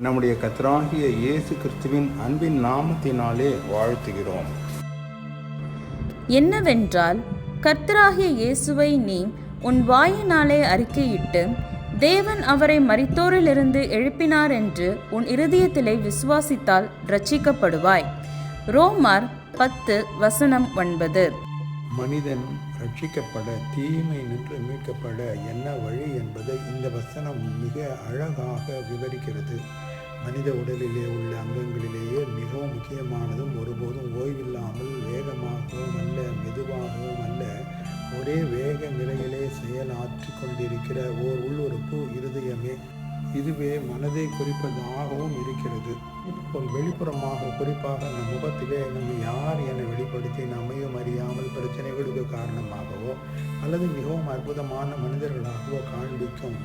நம்முடைய கத்தராகிய இயேசு கிறிஸ்துவின் அன்பின் நாமத்தினாலே வாழ்த்துகிறோம். என்னவென்றால் கர்த்தராகிய இயேசுவை நீ உன் வாயினாலே அறிக்கையிட்டு தேவன் அவரை மரித்தோரிலிருந்து எழுப்பினார் என்று உன் இருதயத்திலே விசுவாசித்தால் ரட்சிக்கப்படுவாய். ரோமார் பத்து வசனம் ஒன்பது. மனிதன் ரட்சிக்கப்பட தீமை நின்று மீட்கப்பட என்ன வழி என்பதை இந்த வசனம் மிக அழகாக விவரிக்கிறது. மனித உடலிலே உள்ள அங்கங்களிலேயே மிகவும் முக்கியமானதும் ஒருபோதும் ஓய்வில்லாமல் வேகமாகவும் அல்ல மெதுவாகவும் அல்ல ஒரே வேக நிலையிலே செயலாற்றி கொண்டிருக்கிற ஓர் உள்ளுறுப்பு இருதயமே. இதுவே மனதை குறிப்பதாகவும் இருக்கிறது. போல் வெளிப்புறமாக குறிப்பாக நம் முகத்திலே நம்ம யார் என வெளிப்படுத்தி நம்மையும் அறியாமல் பிரச்சனைகளுக்கு காரணமாகவோ அல்லது மிகவும் அற்புதமான மனிதர்களாகவோ காண்பிக்கும்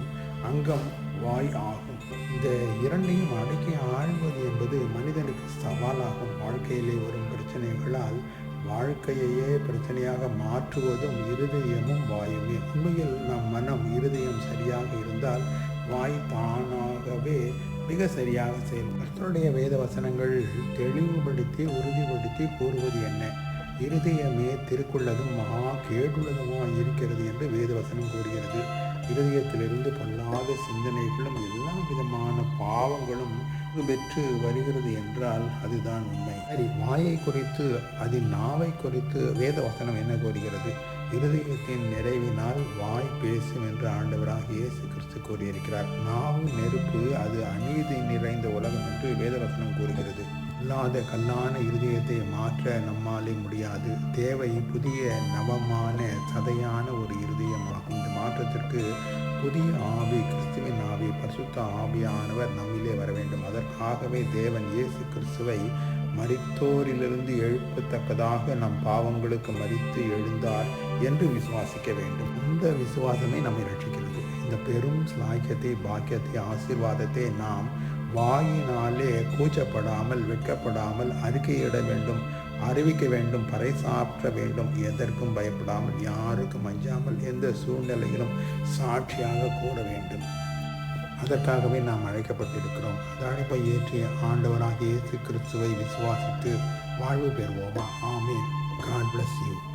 அங்கம் வாய் ஆகும். இந்த இரண்டையும் அடக்கி ஆழ்வது என்பது மனிதனுக்கு சவாலாகும். வாழ்க்கையிலே வரும் பிரச்சனைகளால் வாழ்க்கையையே பிரச்சனையாக மாற்றுவதும் இருதயமும் வாயுமே. உண்மையில் நம் மனம் இருதயம் சரியாக இருந்தால் வாய் தானாகவே மிக சரியாக செயல் கர்த்தருடைய வேத வசனங்கள் தெளிவுபடுத்தி உறுதிப்படுத்தி கூறுவது என்ன? இருதயமே திருக்குள்ளதும் மகா கேடுள்ளதுமாக இருக்கிறது என்று வேத வசனம் கூறுகிறது. இருதயத்திலிருந்து பொல்லாத சிந்தனைகளும் எல்லா விதமான பாவங்களும் பெற்று வருகிறது என்றால் அதுதான் உண்மை. சரி வாயை குறித்து அதில் நாவை குறித்து வேத வசனம் என்ன கூறுகிறது? இருதயத்தின் நிறைவினால் வாய் பேசும் என்று ஆண்டவராக இயேசு கிறிஸ்து கூறியிருக்கிறார். நாவு நெருப்பு அது அநீதி நிறைந்த உலகம் என்று வேதவசனம் கூறுகிறது. இல்லாத கல்லான இருதயத்தை மாற்ற நம்மாலே முடியாது. தேவை புதிய நவமான சதையான ஒரு இருதயமாகும். இந்த மாற்றத்திற்கு புதிய ஆவி கிறிஸ்துவின் ஆவி பரிசுத்த ஆவியானவர் நம்மிலே வர வேண்டும் அதற்காகவே தேவன் இயேசு கிறிஸ்துவை மறித்தோரிலிருந்து எழுப்பத்தக்கதாக நம் பாவங்களுக்கு மறித்து எழுந்தார் என்று விசுவாசிக்க வேண்டும். இந்த விசுவாசமே நம்மை ரட்சிக்கிறது. இந்த பெரும் சாக்கியத்தை பாக்கியத்தை ஆசீர்வாதத்தை நாம் வாயினாலே கூச்சப்படாமல் வெட்கப்படாமல் அறிக்கையிட வேண்டும் அறிவிக்க வேண்டும் பறைசாற்ற வேண்டும். எதற்கும் பயப்படாமல் யாருக்கும் அஞ்சாமல் எந்த சூழ்நிலையிலும் சாட்சியாக கூற வேண்டும். அதற்காகவே நாம் அழைக்கப்பட்டிருக்கிறோம். அந்த அழைப்பை ஏற்றிய ஆண்டவராகிய இயேசு கிறிஸ்துவை விசுவாசித்து வாழ்வு பெறுவோமா? ஆமே காட் பிளஸ் யூ